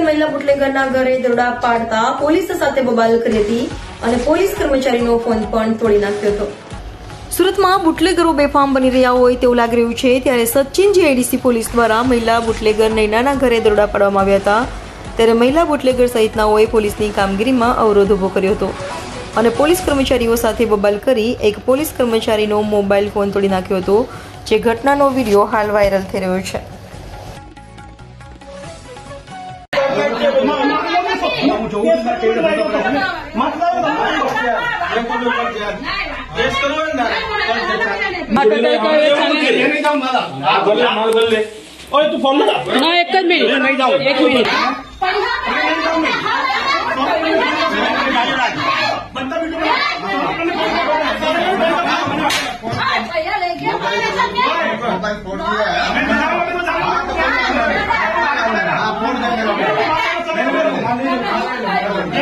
મહિલા બુટલેગરના ઘરે દરોડા પાડતા પોલીસ સાથે બબાલ કરી હતી અને પોલીસ કર્મચારીનો ફોન પણ તોડી નાખ્યો હતો. સુરતમાં બુટલેગરો બેફામ બની રહ્યા હોય તેવું લાગી રહ્યું છે ત્યારે સચિન જીઆઈડીસી પોલીસ દ્વારા મહિલા બુટલેગર નૈનાના ઘરે દરોડા પાડવામાં આવ્યા હતા ત્યારે મહિલા બુટલેગર સહિતનાઓએ પોલીસની કામગીરીમાં અવરોધ ઊભો કર્યો હતો અને પોલીસ કર્મચારીઓ સાથે બબાલ કરી એક પોલીસ કર્મચારીનો મોબાઈલ ફોન તોડી નાખ્યો હતો જે ઘટનાનો વીડિયો હાલ વાયરલ થઈ રહ્યો છે. जो मतलब अरे तू फ़ोन ना। एक मिनिट। नाही जाऊ एक minute. Mobile phone Annenin, annenin.